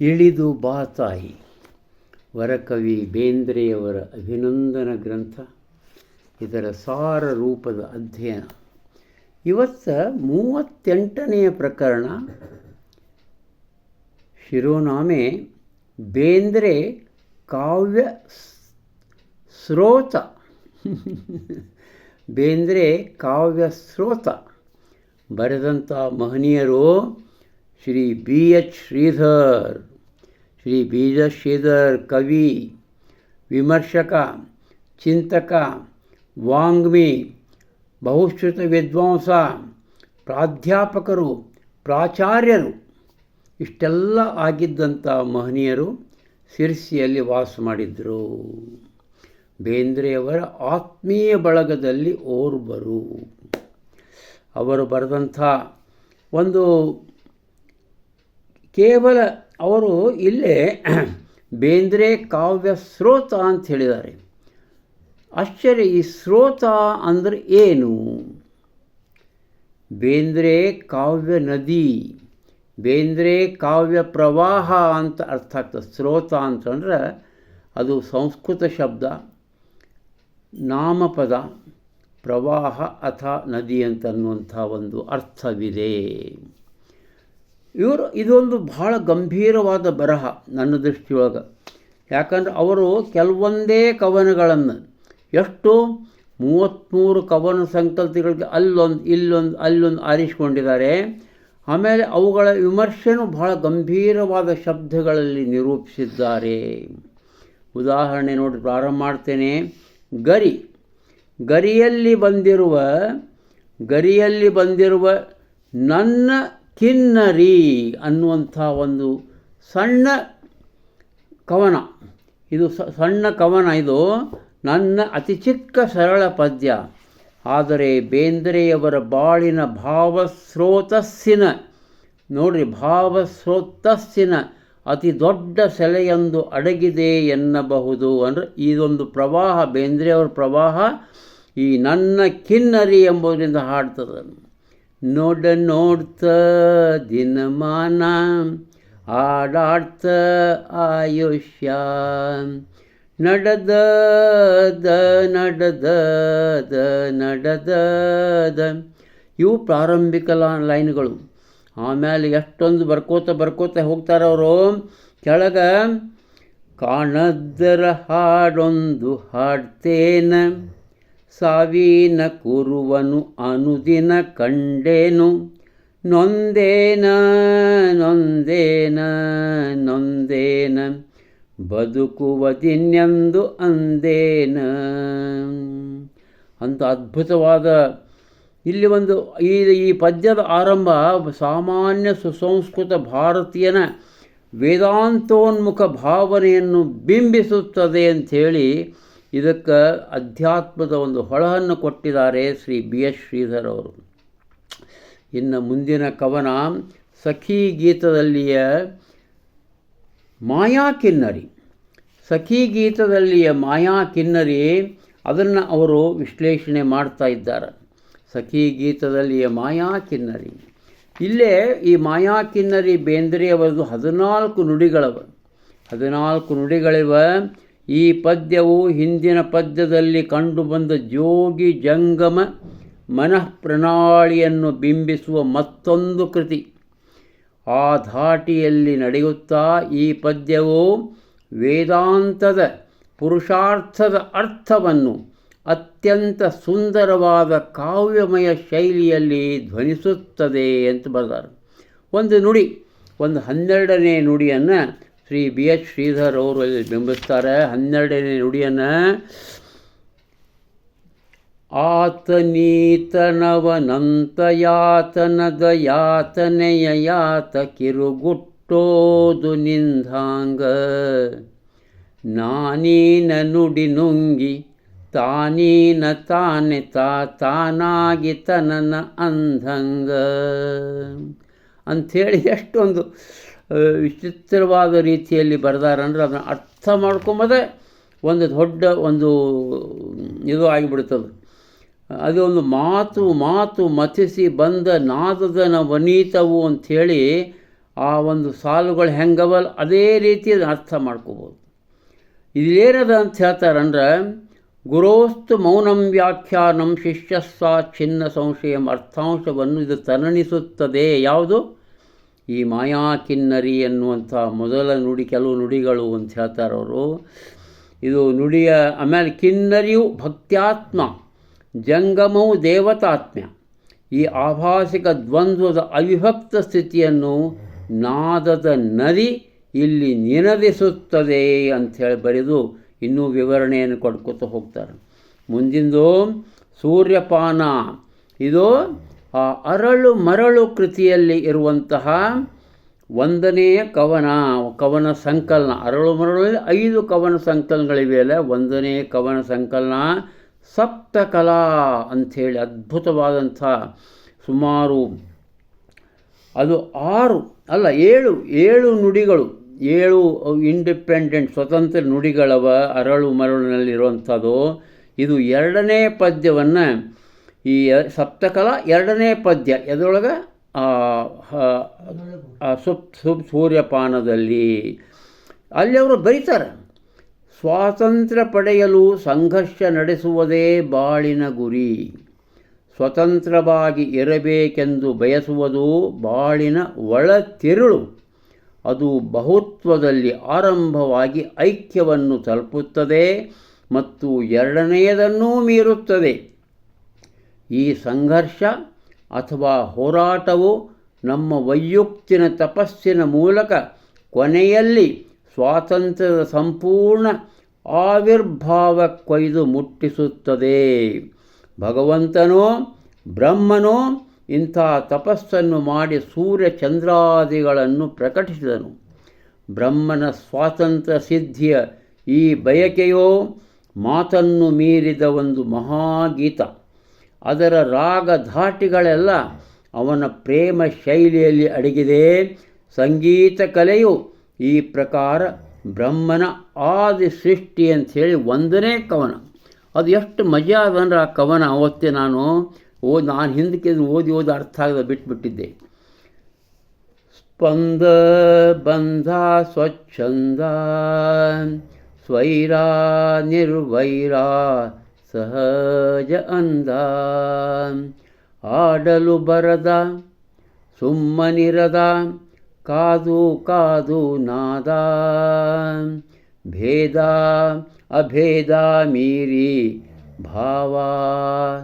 ಇಳಿದು ಬಾತಾಯಿ ವರಕವಿ ಬೇಂದ್ರೆಯವರ ಅಭಿನಂದನ ಗ್ರಂಥ, ಇದರ ಸಾರ ರೂಪದ ಅಧ್ಯಯನ. ಇವತ್ತು ಮೂವತ್ತೆಂಟನೆಯ ಪ್ರಕರಣ. ಶಿರೋನಾಮೆ, ಬೇಂದ್ರೆ ಕಾವ್ಯ ಸ್ರೋತ ಬೇಂದ್ರೆ ಕಾವ್ಯ ಸ್ರೋತ ಬರೆದಂಥ ಮಹನೀಯರು ಶ್ರೀ ಬಿ ಎಚ್ ಶ್ರೀಧರ್. ಶ್ರೀ ಬೀಜಶ್ರೀಧರ್ ಕವಿ, ವಿಮರ್ಶಕ, ಚಿಂತಕ, ವಾಂಗ್ಮಿ, ಬಹುಶ್ರುತ ವಿದ್ವಾಂಸ, ಪ್ರಾಧ್ಯಾಪಕರು, ಪ್ರಾಚಾರ್ಯರು. ಇಷ್ಟೆಲ್ಲ ಆಗಿದ್ದಂಥ ಮಹನೀಯರು ಸಿರ್ಸಿಯಲ್ಲಿ ವಾಸ ಮಾಡಿದರು. ಬೇಂದ್ರೆಯವರ ಆತ್ಮೀಯ ಬಳಗದಲ್ಲಿ ಓರ್ವರು. ಅವರು ಬರೆದಂಥ ಒಂದು ಕೇವಲ ಅವರು ಇಲ್ಲೇ ಬೇಂದ್ರೆ ಕಾವ್ಯ ಸ್ರೋತ ಅಂತ ಹೇಳಿದ್ದಾರೆ. ಆಶ್ಚರ್ಯ, ಈ ಸ್ರೋತ ಅಂದರೆ ಏನು? ಬೇಂದ್ರೆ ಕಾವ್ಯ ನದಿ, ಬೇಂದ್ರೆ ಕಾವ್ಯ ಪ್ರವಾಹ ಅಂತ ಅರ್ಥ ಆಗ್ತದೆ. ಸ್ರೋತ ಅಂತಂದ್ರೆ ಅದು ಸಂಸ್ಕೃತ ಶಬ್ದ, ನಾಮಪದ, ಪ್ರವಾಹ ಅಥ ನದಿ ಅಂತನ್ನುವಂಥ ಒಂದು ಅರ್ಥವಿದೆ. ಇವರು ಇದೊಂದು ಬಹಳ ಗಂಭೀರವಾದ ಬರಹ ನನ್ನ ದೃಷ್ಟಿಯೊಳಗೆ. ಯಾಕಂದ್ರೆ ಅವರು ಕೆಲವೊಂದೇ ಕವನಗಳನ್ನು, ಎಷ್ಟು ಮೂವತ್ತ್ಮೂರು ಕವನ ಸಂಕಲ್ಪಗಳಿಗೆ ಅಲ್ಲೊಂದು, ಇಲ್ಲೊಂದು, ಅಲ್ಲೊಂದು ಆರಿಸಿಕೊಂಡಿದ್ದಾರೆ. ಆಮೇಲೆ ಅವುಗಳ ವಿಮರ್ಶೆನೂ ಬಹಳ ಗಂಭೀರವಾದ ಶಬ್ದಗಳಲ್ಲಿ ನಿರೂಪಿಸಿದ್ದಾರೆ. ಉದಾಹರಣೆ ನೋಡಿ, ಪ್ರಾರಂಭ ಮಾಡ್ತೇನೆ. ಗರಿ. ಗರಿಯಲ್ಲಿ ಬಂದಿರುವ ಗರಿಯಲ್ಲಿ ಬಂದಿರುವ ನನ್ನ ಕಿನ್ನರಿ ಅನ್ನುವಂಥ ಒಂದು ಸಣ್ಣ ಕವನ. ಇದು ಸಣ್ಣ ಕವನ ಇದು ನನ್ನ ಅತಿ ಚಿಕ್ಕ ಸರಳ ಪದ್ಯ. ಆದರೆ ಬೇಂದ್ರೆಯವರ ಬಾಳಿನ ಭಾವಸ್ರೋತಸ್ಸಿನ, ನೋಡ್ರಿ ಭಾವಸ್ರೋತಸ್ಸಿನ ಅತಿ ದೊಡ್ಡ ಸೆಲೆಯೊಂದು ಅಡಗಿದೆ ಎನ್ನಬಹುದು ಅಂದರೆ ಇದೊಂದು ಪ್ರವಾಹ, ಬೇಂದ್ರೆಯವರ ಪ್ರವಾಹ ಈ ನನ್ನ ಕಿನ್ನರಿ ಎಂಬುದರಿಂದ ಹಾಡ್ತದೆ. ನೋಡ ನೋಡ್ತ ದಿನಮಾನ ಆಡಾಡ್ತ ಆಯುಷ್ಯ. ನಡೆದ ದ ನಡೆದ ದ ನಡೆದ ದ. ಇವು ಪ್ರಾರಂಭಿಕ ಲೈನ್ಗಳು. ಆಮೇಲೆ ಎಷ್ಟೊಂದು ಬರ್ಕೋತ ಬರ್ಕೋತ ಹೋಗ್ತಾರೆ ಅವರು. ಕೆಳಗೆ, ಕಾಣದ್ದರ ಹಾಡೊಂದು ಹಾಡ್ತೇನ. ಸಾವಿನ ಕುರುವನು ಅನುದಿನ ಕಂಡೇನು. ನೊಂದೇನ ನೊಂದೇನ ನೊಂದೇನ, ಬದುಕುವ ದಿನ್ಯಂದು ಅಂದೇನ. ಅಂತ ಅದ್ಭುತವಾದ ಇಲ್ಲಿ ಒಂದು ಈ ಈ ಪದ್ಯದ ಆರಂಭ ಸಾಮಾನ್ಯ ಸುಸಂಸ್ಕೃತ ಭಾರತೀಯನ ವೇದಾಂತೋನ್ಮುಖ ಭಾವನೆಯನ್ನು ಬಿಂಬಿಸುತ್ತದೆ ಅಂಥೇಳಿ ಇದಕ್ಕೆ ಅಧ್ಯಾತ್ಮದ ಒಂದು ಹೊಳಹನ್ನು ಕೊಟ್ಟಿದ್ದಾರೆ ಶ್ರೀ ಬಿ ಎಸ್ ಶ್ರೀಧರ್ ಅವರು. ಇನ್ನು ಮುಂದಿನ ಕವನ ಸಖಿ ಗೀತದಲ್ಲಿಯ ಮಾಯಾ ಕಿನ್ನರಿ. ಸಖಿ ಗೀತದಲ್ಲಿಯ ಮಾಯಾ ಕಿನ್ನರಿ ಅದನ್ನು ಅವರು ವಿಶ್ಲೇಷಣೆ ಮಾಡ್ತಾ ಇದ್ದಾರೆ. ಸಖಿ ಗೀತದಲ್ಲಿಯ ಮಾಯಾ ಕಿನ್ನರಿ. ಇಲ್ಲೇ ಈ ಮಾಯಾ ಕಿನ್ನರಿ ಬೇಂದ್ರೆಯವರದು ಹದಿನಾಲ್ಕು ನುಡಿಗಳವ. ಹದಿನಾಲ್ಕು ನುಡಿಗಳಿವ ಈ ಪದ್ಯವು ಹಿಂದಿನ ಪದ್ಯದಲ್ಲಿ ಕಂಡುಬಂದ ಜೋಗಿ ಜಂಗಮ ಮನಃಪ್ರಣಾಳಿಯನ್ನು ಬಿಂಬಿಸುವ ಮತ್ತೊಂದು ಕೃತಿ. ಆ ಧಾಟಿಯಲ್ಲಿ ನಡೆಯುತ್ತಾ ಈ ಪದ್ಯವು ವೇದಾಂತದ ಪುರುಷಾರ್ಥದ ಅರ್ಥವನ್ನು ಅತ್ಯಂತ ಸುಂದರವಾದ ಕಾವ್ಯಮಯ ಶೈಲಿಯಲ್ಲಿ ಧ್ವನಿಸುತ್ತದೆ ಅಂತ ಬರೆದಾರೆ. ಒಂದು ನುಡಿ, ಒಂದು ಹನ್ನೆರಡನೇ ನುಡಿಯನ್ನು ಶ್ರೀ ಬಿ ಎಚ್ ಶ್ರೀಧರ್ ಅವರು ಅಲ್ಲಿ ಬಿಂಬಿಸ್ತಾರೆ ಹನ್ನೆರಡನೇ ನುಡಿಯನ್ನು. ಆತನೀತನವನಂತ ಯಾತನದ ಯಾತನೆಯ ಯಾತ ಕಿರುಗುಟ್ಟೋದು ನಿಂದಾಂಗ. ನಾನೀನ ನುಡಿ ನುಂಗಿ, ತಾನೀನ ತಾನೆ ತಾ ತಾನಾಗಿ ತನನ ಅಂಧಂಗ. ಅಂಥೇಳಿ ಎಷ್ಟೊಂದು ವಿಚಿತ್ರವಾದ ರೀತಿಯಲ್ಲಿ ಬರೆದಾರಂದ್ರೆ ಅದನ್ನು ಅರ್ಥ ಮಾಡ್ಕೊಂಬದೇ ಒಂದು ದೊಡ್ಡ ಒಂದು ಇದು ಆಗಿಬಿಡ್ತದೆ. ಅದು ಒಂದು ಮಾತು ಮಾತು ಮತಿಸಿ ಬಂದ ನಾದದ ವನೀತವು ಅಂಥೇಳಿ ಆ ಒಂದು ಸಾಲುಗಳು ಹೆಂಗವಲ್ ಅದೇ ರೀತಿ ಅರ್ಥ ಮಾಡ್ಕೋಬೋದು. ಇದೇನದ ಅಂತ ಹೇಳ್ತಾರಂದ್ರೆ ಗುರೋಸ್ತು ಮೌನಂ ವ್ಯಾಖ್ಯಾನಂ ಶಿಷ್ಯಸ್ವ ಚಿನ್ನ ಸಂಶಯಂ ಅರ್ಥಾಂಶವನ್ನು ಇದು ತರಣಿಸುತ್ತದೆ ಯಾವುದು? ಈ ಮಾಯಾ ಕಿನ್ನರಿ ಎನ್ನುವಂಥ ಮೊದಲ ನುಡಿ ಕೆಲವು ನುಡಿಗಳು ಅಂತ ಹೇಳ್ತಾರೆ ಅವರು. ಇದು ನುಡಿಯ, ಆಮೇಲೆ ಕಿನ್ನರಿಯು ಭಕ್ತ್ಯಾತ್ಮ, ಜಂಗಮವು ದೇವತಾತ್ಮ್ಯ. ಈ ಆಭಾಸಿಕ ದ್ವಂದ್ವದ ಅವಿಭಕ್ತ ಸ್ಥಿತಿಯನ್ನು ನಾದದ ನದಿ ಇಲ್ಲಿ ನಿನದಿಸುತ್ತದೆ ಅಂಥೇಳಿ ಬರೆದು ಇನ್ನೂ ವಿವರಣೆಯನ್ನು ಕೊಡ್ಕೊತ ಹೋಗ್ತಾರೆ. ಮುಂದಿಂದು ಸೂರ್ಯಪಾನ, ಇದು ಆ ಅರಳು ಮರಳು ಕೃತಿಯಲ್ಲಿ ಇರುವಂತಹ ಒಂದನೆಯ ಕವನ ಕವನ ಸಂಕಲನ. ಅರಳು ಮರಳಲ್ಲಿ ಐದು ಕವನ ಸಂಕಲನಗಳಿವೆಯಲ್ಲ ಒಂದನೇ ಕವನ ಸಂಕಲನ ಸಪ್ತಕಲಾ ಅಂಥೇಳಿ ಅದ್ಭುತವಾದಂಥ ಸುಮಾರು ಅದು ಆರು, ಅಲ್ಲ ಏಳು ಏಳು ನುಡಿಗಳು, ಏಳು ಇಂಡಿಪೆಂಡೆಂಟ್ ಸ್ವತಂತ್ರ ನುಡಿಗಳವ ಅರಳು ಮರಳಿನಲ್ಲಿರುವಂಥದ್ದು. ಇದು ಎರಡನೇ ಪದ್ಯವನ್ನು ಈ ಸಪ್ತಕಲ ಎರಡನೇ ಪದ್ಯ ಎದರೊಳಗೆ ಸುಪ್ ಸುಪ್ ಸೂರ್ಯಪಾನದಲ್ಲಿ. ಅಲ್ಲಿ ಅವರು ಬರೀತಾರೆ, ಸ್ವಾತಂತ್ರ್ಯ ಪಡೆಯಲು ಸಂಘರ್ಷ ನಡೆಸುವುದೇ ಬಾಳಿನ ಗುರಿ. ಸ್ವತಂತ್ರವಾಗಿ ಇರಬೇಕೆಂದು ಬಯಸುವುದು ಬಾಳಿನ ಒಳತಿರುಳು. ಅದು ಬಹುತ್ವದಲ್ಲಿ ಆರಂಭವಾಗಿ ಐಕ್ಯವನ್ನು ತಲುಪುತ್ತದೆ ಮತ್ತು ಎರಡನೆಯದನ್ನೂ ಮೀರುತ್ತದೆ. ಈ ಸಂಘರ್ಷ ಅಥವಾ ಹೋರಾಟವು ನಮ್ಮ ವೈಯುಕ್ತಿನ ತಪಸ್ಸಿನ ಮೂಲಕ ಕೊನೆಯಲ್ಲಿ ಸ್ವಾತಂತ್ರ್ಯದ ಸಂಪೂರ್ಣ ಆವಿರ್ಭಾವ ಕೊಯ್ದು ಮುಟ್ಟಿಸುತ್ತದೆ. ಭಗವಂತನೋ, ಬ್ರಹ್ಮನೋ ಇಂಥ ತಪಸ್ಸನ್ನು ಮಾಡಿ ಸೂರ್ಯ ಚಂದ್ರಾದಿಗಳನ್ನು ಪ್ರಕಟಿಸಿದನು. ಬ್ರಹ್ಮನ ಸ್ವಾತಂತ್ರ್ಯ ಸಿದ್ಧಿಯ ಈ ಬಯಕೆಯೋ ಮಾತನ್ನು ಮೀರಿದ ಒಂದು ಮಹಾಗೀತ. ಅದರ ರಾಗ ಧಾಟಿಗಳೆಲ್ಲ ಅವನ ಪ್ರೇಮ ಶೈಲಿಯಲ್ಲಿ ಅಡಗಿದೆ. ಸಂಗೀತ ಕಲೆಯು ಈ ಪ್ರಕಾರ ಬ್ರಹ್ಮನ ಆದಿ ಸೃಷ್ಟಿ ಅಂಥೇಳಿ ಒಂದನೇ ಕವನ. ಅದು ಎಷ್ಟು ಮಜಾ ಅದಂದ್ರೆ ಆ ಕವನ ಅವತ್ತೇ ನಾನು ಓದಿ ನಾನು ಹಿಂದಕ್ಕೆ ಓದಿ ಓದಿ ಅರ್ಥ ಆಗದ ಬಿಟ್ಬಿಟ್ಟಿದ್ದೆ. ಸ್ಪಂದ ಬಂಧ ಸ್ವಚ್ಛಂದ, ಸ್ವೈರ ನಿರ್ವೈರಾ ಸಹಜ ಅಂದ. ಆಡಲು ಬರದ, ಸುಮ್ಮನಿರದ, ಕಾದು ಕಾದು ನಾದ. ಭೇದ, ಅಭೇದ ಮೀರಿ ಭಾವ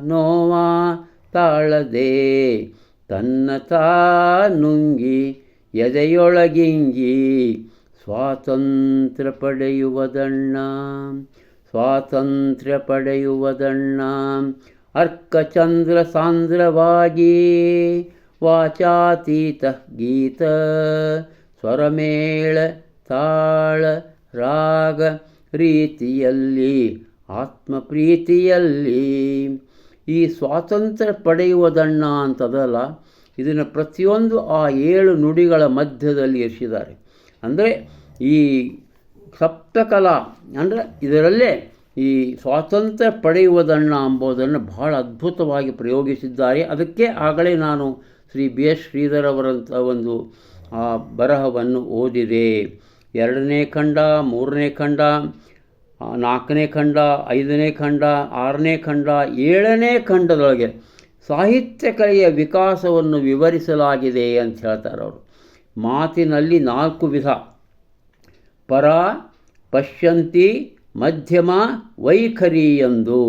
ನೋವ ತಾಳದೆ, ತನ್ನ ತಾ ನುಂಗಿ ಎದೆಯೊಳಗಿಂಗಿ ಸ್ವಾತಂತ್ರ್ಯ ಪಡೆಯುವುದಣ್ಣ ಸ್ವಾತಂತ್ರ್ಯ ಪಡೆಯುವುದಣ್ಣ ಅರ್ಕಚಂದ್ರ ಸಾಂದ್ರವಾಗಿ ವಾಚಾತೀತ ಗೀತ. ಸ್ವರಮೇಳ ತಾಳ ರಾಗ ರೀತಿಯಲ್ಲಿ, ಆತ್ಮಪ್ರೀತಿಯಲ್ಲಿ. ಈ ಸ್ವಾತಂತ್ರ್ಯ ಪಡೆಯುವುದಣ್ಣ ಅಂತದಲ್ಲ, ಇದನ್ನು ಪ್ರತಿಯೊಂದು ಆ ಏಳು ನುಡಿಗಳ ಮಧ್ಯದಲ್ಲಿ ಇರಿಸಿದ್ದಾರೆ. ಅಂದರೆ ಈ ಸಪ್ತಕಲಾ ಅಂದರೆ ಇದರಲ್ಲೇ ಈ ಸ್ವಾತಂತ್ರ್ಯ ಪಡೆಯುವುದನ್ನು ಎಂಬುದನ್ನು ಬಹಳ ಅದ್ಭುತವಾಗಿ ಪ್ರಯೋಗಿಸಿದ್ದಾರೆ. ಅದಕ್ಕೆ ಆಗಲೇ ನಾನು ಶ್ರೀ ಬಿ ಎಸ್ ಶ್ರೀಧರ್ ಅವರಂಥ ಒಂದು ಬರಹವನ್ನು ಓದಿದೆ. ಎರಡನೇ ಖಂಡ, ಮೂರನೇ ಖಂಡ ನಾಲ್ಕನೇ ಖಂಡ, ಐದನೇ ಖಂಡ, ಆರನೇ ಖಂಡ, ಏಳನೇ ಖಂಡದೊಳಗೆ ಸಾಹಿತ್ಯ ಕಲೆಯ ವಿಕಾಸವನ್ನು ವಿವರಿಸಲಾಗಿದೆ ಅಂತ ಹೇಳ್ತಾರೆ ಅವರು ಮಾತಿನಲ್ಲಿ ನಾಲ್ಕು ವಿಧ. ಪರ ಪಶ್ಯಂತಿ ಮಧ್ಯಮ ವೈಖರಿ ಎಂದು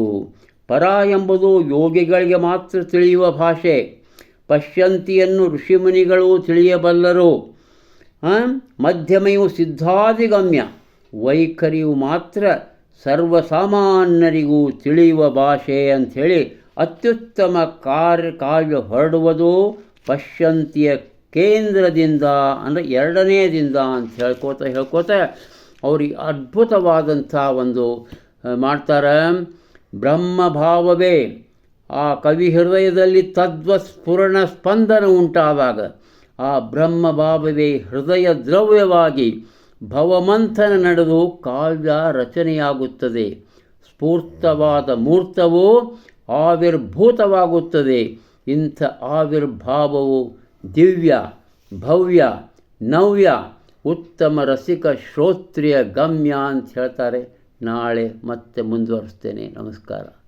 ಪರ ಎಂಬುದು ಯೋಗಿಗಳಿಗೆ ಮಾತ್ರ ತಿಳಿಯುವ ಭಾಷೆ. ಪಶ್ಯಂತಿಯನ್ನು ಋಷಿಮುನಿಗಳು ತಿಳಿಯಬಲ್ಲರು. ಮಧ್ಯಮೆಯು ಸಿದ್ಧಾದಿಗಮ್ಯ ವೈಖರಿಯು ಮಾತ್ರ ಸರ್ವಸಾಮಾನ್ಯರಿಗೂ ತಿಳಿಯುವ ಭಾಷೆ ಅಂಥೇಳಿ ಅತ್ಯುತ್ತಮ ಕಾರ್ಯ ಕಾವ್ಯ ಹೊರಡುವುದು ಪಶ್ಯಂತಿಯ ಕೇಂದ್ರದಿಂದ, ಅಂದರೆ ಎರಡನೇದಿಂದ ಅಂತ ಹೇಳ್ಕೋತಾ ಹೇಳ್ಕೋತಾ ಅವ್ರಿಗೆ ಅದ್ಭುತವಾದಂಥ ಒಂದು ಮಾಡ್ತಾರೆ. ಬ್ರಹ್ಮಭಾವವೇ, ಆ ಕವಿ ಹೃದಯದಲ್ಲಿ ತದ್ವಸ್ಫುರಣ ಸ್ಪಂದನ ಉಂಟಾದಾಗ, ಆ ಬ್ರಹ್ಮಭಾವವೇ ಹೃದಯ ದ್ರವ್ಯವಾಗಿ ಭವಮಂಥನ ನಡೆದು ಕಾವ್ಯ ರಚನೆಯಾಗುತ್ತದೆ. ಸ್ಫೂರ್ತವಾದ ಮೂರ್ತವು ಆವಿರ್ಭೂತವಾಗುತ್ತದೆ. ಇಂಥ ಆವಿರ್ಭಾವವು ದಿವ್ಯ ಭವ್ಯ ನವ್ಯ ಉತ್ತಮ ರಸಿಕ ಶ್ರೋತ್ರಿಯ ಗಮ್ಯ ಅಂತ ಹೇಳ್ತಾರೆ. ನಾಳೆ ಮತ್ತೆ ಮುಂದುವರಿಸ್ತೇನೆ. ನಮಸ್ಕಾರ.